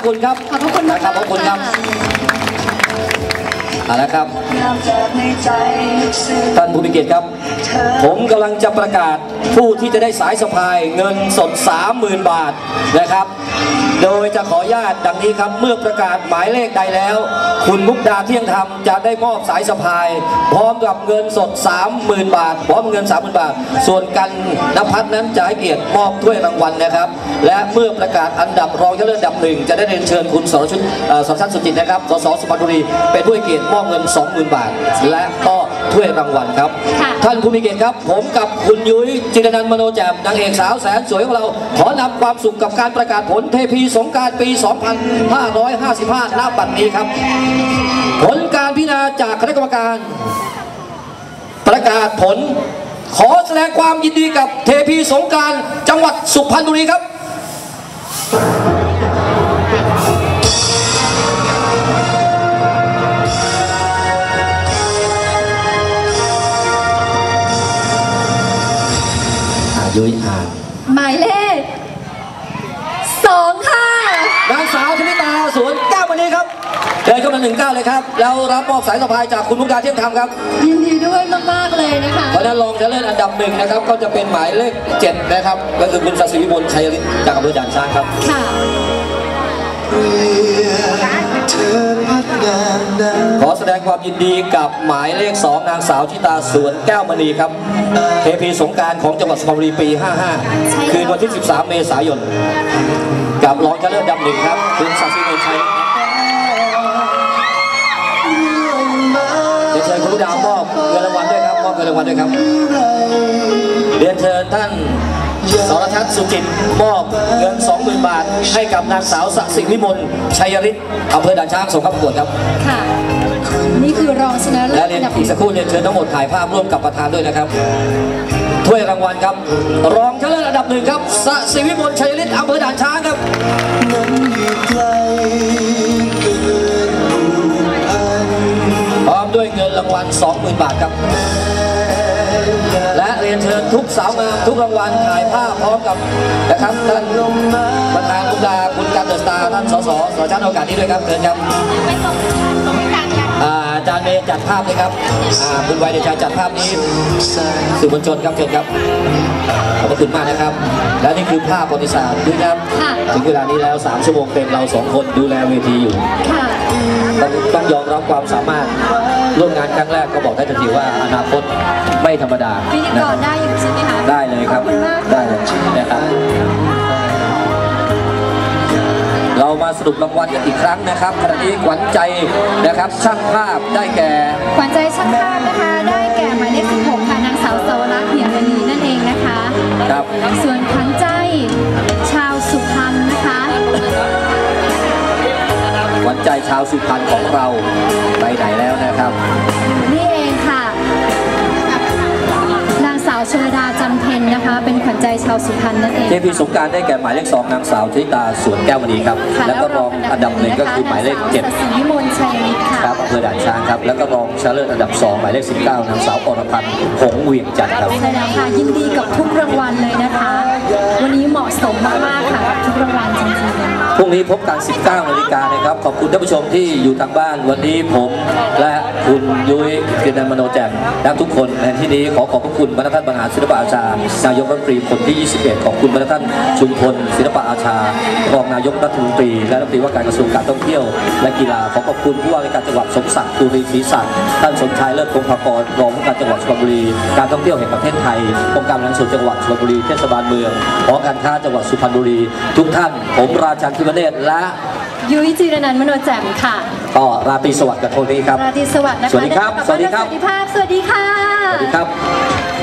ขอบคุณครับ ขอบพระคุณมากนะครับขอบคุณครับค่ะเอาละครับ ท่านผู้มีเกียรติครับ ผมกำลังจะประกาศผู้ที่จะได้สายสะพายเงินสด 30,000 บาทนะครับ โดยจะขออนุญาตดังนี้ครับเมื่อประกาศหมายเลขใดแล้ว คุณมุกดาเที่ยงธรรมจะได้มอบสายสะพาย พร้อมกับเงินสด 30,000 บาท พร้อมเงิน 30,000 บาท ส่วนกันนภัทรนั้นจะให้เกียรติมอบถ้วยรางวัลนะครับ และเมื่อประกาศอันดับรองชนะเลิศอันดับหนึ่งจะได้เรียนเชิญคุณสรชุนเอ่อสรชันสุจิตนะครับสสสุพรรณบุรีเป็นผู้ให้เกียรติมอบเงิน 20,000 บาท และก็ถ้วยรางวัลครับค่ะท่านผู้มีเกียรติครับ ผมกับคุณยุ้ยจิรนันท์มโนแจ่มนางเอกสาวแสนสวยของเราขอนำความสุขกับการประกาศผลเทพีสงกรารปี 2555ณบัดนี้ครับ ผลการพิจารณาจากคณะกรรมการ ประกาศผล ขอแสดงความยินดีกับเทพีสงกรารจังหวัดสุพรรณบุรีครับอายุอ่านหมายเลข 19 เลยครับ แล้วรับมอบสายสะพายจากคุณมุกดาเที่ยงธรรมครับ ยินดีด้วยมากๆเลยนะคะเพราะนั้นรองชนะเลิศอันดับหนึ่งนะครับ ก็จะเป็นหมายเลข 7 นะครับ ก็คือคุณศศิวิบุญชัยฤทธิ์จากอำเภอด่านช้างครับ ค่ะขอแสดงความยินดีกับหมายเลข 2 นางสาวทิตาสวนแก้วมณีครับเทพีสงการของจังหวัดสุพรรณบุรีปี 55 คืนวันที่ 13 เมษายน กับรองชนะเลิศอัดำหนึ่งครับ คุณศศิวิบุญชัย เรียนเชิญคุณดาวมอบเงินรางวัลด้วยครับมอบเงินรางวัลด้วยครับ เรียนเชิญท่านสรทัศน์สุจิตมอบเงิน 20,000 บาท ให้กับนางสาวสศิวิมลชัยฤทธิ์อำเภอด่านช้างส่งเข้าประกวดครับ ค่ะ นี่คือรองชนะเลิและศเรียอันนดับอีกสักครู่เรียนเชิญทั้งหมดถ่ายภาพร่วมกับประธานด้วยนะครับ ถ้วยรางวัลครับ รองชนะเลิศอันดับหนึ่งครับสศิวิมลชัยฤทธิ์อำเภอด่านช้างครับ 0 บาทครับ และเรียนเชิญทุกสาวงามทุกรางวัลถ่ายภาพพร้อมกับนะครับท่านประธานคุณดาคุณการเดอะสตาร์ท่านสสสจัดโอกาสนี้ด้วยครับเชิญครับอาจารย์เมย์จัดภาพเลยครับคุณไวยเดชาจัดภาพนี้สื่อมวลชนครับเชิญครับขอบคุณมากนะครับ และนี่คือภาพประวัติศาสตร์ด้วยครับ ถึงเวลานี้แล้ว 3 ชั่วโมงเต็มเรา 2 คนดูแลเวทีอยู่ ต้องยอมรับความสามารถ ร่วมงานครั้งแรกก็บอกได้ทันทีว่าอนาคตไม่ธรรมดาพิธีนะกครรับได้อยู่ใช่ไหมคะได้เลยครับขอบคุณมากได้เลยนะครับเรามาสรุปรางวัลกันอีกครั้งนะครับขณะนี้ขวัญใจนะครับช่างภาพได้แก่ขวัญใจช่างภาพนะคะ ได้แก่หมายเลข16ค่ะนางสาวสวรักษ์เหียมณีนั่นเองนะคะครับส่วนขวัญใจชาวสุพรรณนะคะขวัญใจชาวสุพรรณของเราาวสุพรรณนั่นเองเทพีสงกรารได้แก่หมายเลขสองนางสาวชลิตาสวนแก้วมณีครับ ค่ะแล้วก็รองอันดับหนึ่งก็คือหมายเลขเจ็ด นางสาวสัสิวิมลชัยฤทธิ์ค่ะ ครับอำเภอด่านช้างครับ แล้วก็รองชนะเลิศอันดับ 2 หมายเลข 19 นางสาวอรพันธ์หงส์เวียงจันทร์ครับ ใช่แล้วค่ะยินดีกับทุกรางวัลเลยนะคะ วันนี้เหมาะสมมากๆค่ะกับทุกรางวัลจริงๆ พรุ่งนี้พบกัน 19นาฬิกานะครับ ขอบคุณท่านผู้ชมที่อยู่ทางบ้านวันนี้ผมและคุณยุ้ยเกียรตินันท์มโนแจ่มและทุกคนในที่นี้ขอขอบพระคุณบรรท่าบรรหารศิลปะอาชานายกรัฐมนตรีคนที่ 21 ขอบคุณบรรท่าชุมพลศิลปะอาชารองนายกรัฐมนตรี และรัฐมนตรีว่าการกระทรวงการท่องเที่ยว และกีฬาขอขอบคุณผู้ว่าราชการจังหวัดสมศักดิ์ตุรีศรีศักดิ์ท่านสมชายเลิศคงภากรรองผู้การจังหวัดสุพรรณบุรีการท่องเที่ยวแห่งประเทศไทยองค์การบริหารส่วนจังหวัดสุพรรณบุรีเทศบาลเมืองหอการค้าจังหวัดสุพรรณบุรี ทุกท่านผมราชันทิมเนตรและยุ้ยจีรนันท์มโนแจ่มค่ะ ก็ราตรีสวัสดิ์กับโทนี้ครับ ราตรีสวัสดิ์นะคะสวัสดีครับได้กลัสวัสดีครับ สวัสดีภาพ สวัสดีค่ะ สวัสดีครับ